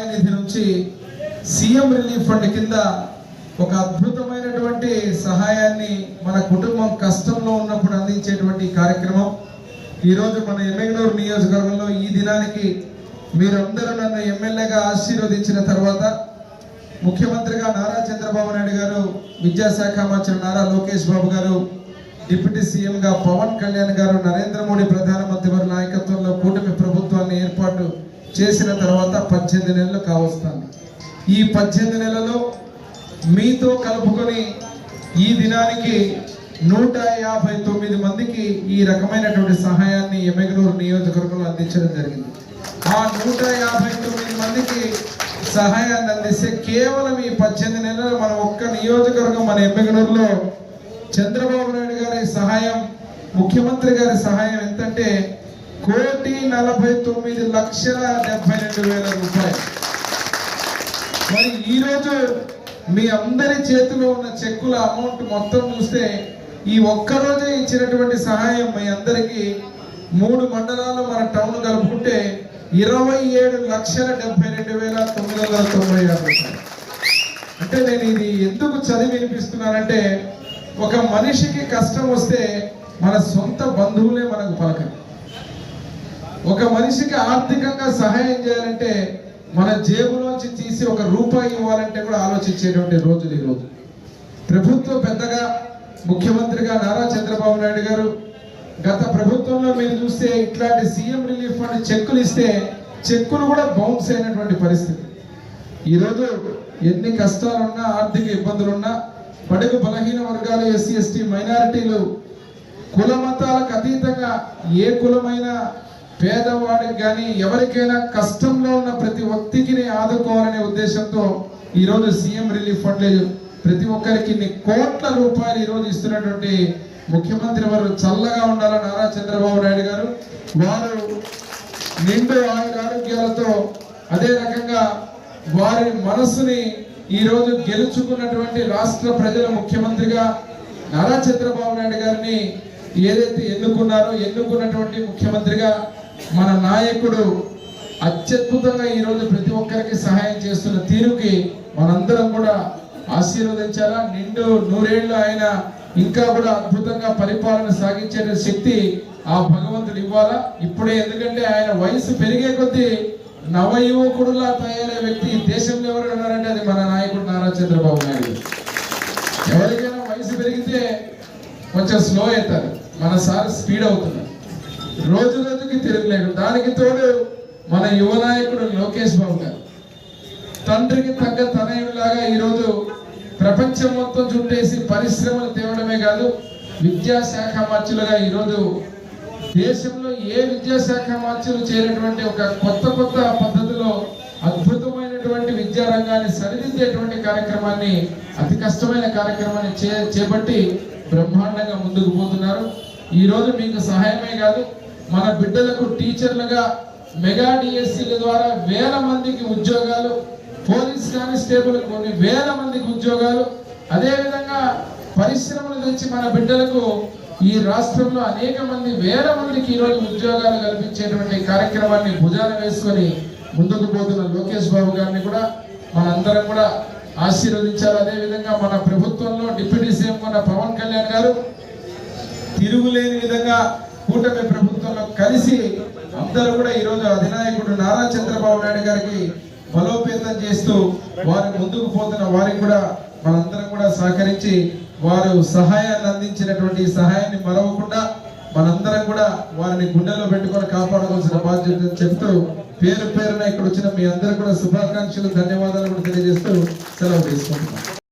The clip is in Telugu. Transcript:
సహాయ నిధి నుంచి సీఎం రిలీఫ్ ఫండ్ కింద ఒక అద్భుతమైనటువంటి సహాయాన్ని మన కుటుంబం కష్టంలో ఉన్నప్పుడు అందించేటువంటి కార్యక్రమం. ఈరోజు మన ఎమ్మెగనూరు నియోజకవర్గంలో ఈ దినానికి మీరందరూ నన్ను ఎమ్మెల్యేగా ఆశీర్వదించిన తర్వాత ముఖ్యమంత్రిగా నారా చంద్రబాబు నాయుడు గారు విద్యాశాఖ మంత్రి నారా లోకేష్ బాబు గారు డిప్యూటీ సీఎంగా పవన్ కళ్యాణ్ గారు నరేంద్ర మోడీ ప్రధానమంత్రి వారి నాయకత్వంలో కూటమి ప్రభుత్వాన్ని ఏర్పాటు చేసిన తర్వాత పద్దెనిమిది నెలలు కావస్తుంది ఈ పద్దెనిమిది నెలలో మీతో కలుపుకొని ఈ దినానికి నూట యాభై తొమ్మిది మందికి ఈ రకమైనటువంటి సహాయాన్ని ఎమ్మెగనూరు నియోజకవర్గంలో అందించడం జరిగింది. ఆ నూట యాభై తొమ్మిది మందికి సహాయాన్ని అందిస్తే కేవలం ఈ పద్దెనిమిది నెలలు మన ఒక్క నియోజకవర్గం మన ఎమ్మెగనూరులో చంద్రబాబు నాయుడు గారి సహాయం ముఖ్యమంత్రి గారి సహాయం ఎంతంటే కోటి నలభై తొమ్మిది లక్షల డెబ్బై రెండు వేల రూపాయలు. మరి ఈరోజు మీ అందరి చేతిలో ఉన్న చెక్కుల అమౌంట్ మొత్తం చూస్తే ఈ ఒక్క రోజే ఇచ్చినటువంటి సహాయం మీ అందరికీ. మూడు మండలాలు మన టౌన్ కలుపుకుంటే ఇరవై ఏడు లక్షల డెబ్బై రెండు వేల తొమ్మిది వందల తొంభై ఆరు రూపాయలు. అంటే నేను ఇది ఎందుకు చదివి వినిపిస్తున్నానంటే ఒక మనిషికి కష్టం వస్తే మన సొంత బంధువులే మనకు పలకరు. ఒక మనిషికి ఆర్థికంగా సహాయం చేయాలంటే మన జేబులోంచి తీసి ఒక రూపాయి ఇవ్వాలంటే కూడా ఆలోచించేటువంటి రోజులు ఈరోజు. ప్రభుత్వం పెద్దగా ముఖ్యమంత్రిగా నారా చంద్రబాబు నాయుడు గారు గత ప్రభుత్వంలో మీరు చూస్తే ఇట్లాంటి సీఎం రిలీఫ్ ఫండ్ చెక్కులు ఇస్తే చెక్కులు కూడా బౌన్స్ అయినటువంటి పరిస్థితి. ఈరోజు ఎన్ని కష్టాలున్నా ఆర్థిక ఇబ్బందులున్నా పడుగు బలహీన వర్గాలు ఎస్సీ ఎస్టీ మైనారిటీలు కుల మతాలకు అతీతంగా ఏ కులమైనా పేదవాడికి కానీ ఎవరికైనా కష్టంలో ఉన్న ప్రతి వ్యక్తికి ఆదుకోవాలనే ఉద్దేశంతో ఈరోజు సీఎం రిలీఫ్ ఫండ్ లేదు ప్రతి ఒక్కరికి కోట్ల రూపాయలు ఈరోజు ఇస్తున్నటువంటి ముఖ్యమంత్రి వారు చల్లగా ఉండాలని నారా చంద్రబాబు నాయుడు గారు? వారు నిండు ఆయుర ఆరోగ్యాలతో అదే రకంగా వారి మనస్సుని ఈరోజు గెలుచుకున్నటువంటి రాష్ట్ర ప్రజల ముఖ్యమంత్రిగా నారా చంద్రబాబు నాయుడు గారిని ఏదైతే ఎన్నుకున్నారో ఎన్నుకున్నటువంటి ముఖ్యమంత్రిగా మన నాయకుడు అత్యద్భుతంగా ఈరోజు ప్రతి ఒక్కరికి సహాయం చేస్తున్న తీరుకి మనందరం కూడా ఆశీర్వదించాలా? నిండు నూరేళ్ళు ఆయన ఇంకా కూడా అద్భుతంగా పరిపాలన సాగించే శక్తి ఆ భగవంతుడు ఇవ్వాలా? ఇప్పుడే ఎందుకంటే ఆయన వయసు పెరిగే కొద్దీ నవయువకుడులా తయారయ్యే వ్యక్తి దేశంలో ఎవరు ఉన్నారంటే అది మన నాయకుడు నారా చంద్రబాబు నాయుడు ఎవరికైనా వయసు పెరిగితే కొంచెం స్లో అవుతారు. మన సార్ స్పీడ్ అవుతున్నారు. రోజు రోజుకి తిరగలేడు. దానికి తోడు మన యువ నాయకుడు లోకేష్ బాబు గారు. తండ్రికి తగ్గ తనయుడిలాగా ఈరోజు ప్రపంచం మొత్తం చుట్టేసి పరిశ్రమలు తేవడమే కాదు విద్యాశాఖ మార్చులుగా ఈరోజు దేశంలో ఏ విద్యాశాఖ మార్చులు చేరినటువంటి ఒక కొత్త కొత్త పద్ధతిలో అద్భుతమైనటువంటి విద్యా రంగాన్ని సరిదిద్దేటువంటి కార్యక్రమాన్ని అతి కష్టమైన కార్యక్రమాన్ని చే చేపట్టి బ్రహ్మాండంగా ముందుకు పోతున్నారు. ఈ రోజు మీకు సహాయమే కాదు మన బిడ్డలకు టీచర్లుగా మెగా డిఎస్సీల ద్వారా వేల మందికి ఉద్యోగాలు పోలీస్ కానిస్టేబుల్ కొన్ని వేల మందికి ఉద్యోగాలు. అదేవిధంగా పరిశ్రమలు తెచ్చి మన బిడ్డలకు ఈ రాష్ట్రంలో అనేక మంది వేల మందికి ఈరోజు ఉద్యోగాలు కల్పించేటువంటి కార్యక్రమాన్ని భుజాన వేసుకొని ముందుకు పోతున్న లోకేష్ బాబు గారిని కూడా మనందరం కూడా ఆశీర్వదించారు అదేవిధంగా మన ప్రభుత్వంలో డిప్యూటీ సీఎం ఉన్న పవన్ కళ్యాణ్ గారు తిరుగులేని విధంగా కూటమి ప్రభుత్వంలో కలిసి అందరూ కూడా ఈరోజు అధినాయకుడు నారా చంద్రబాబు నాయుడు గారికి బలోపేతం చేస్తూ వారు ముందుకు పోతున్న వారికి కూడా మనందరం కూడా సహకరించి వారు సహాయాన్ని అందించినటువంటి సహాయాన్ని మరవకుండా మనందరం కూడా వారిని గుండెలో పెట్టుకొని కాపాడవలసిన బాధ్యత చెప్తూ పేరు పేరున ఇక్కడ వచ్చిన మీ అందరూ కూడా శుభాకాంక్షలు ధన్యవాదాలు కూడా తెలియజేస్తూ సెలవు తీసుకుంటున్నాను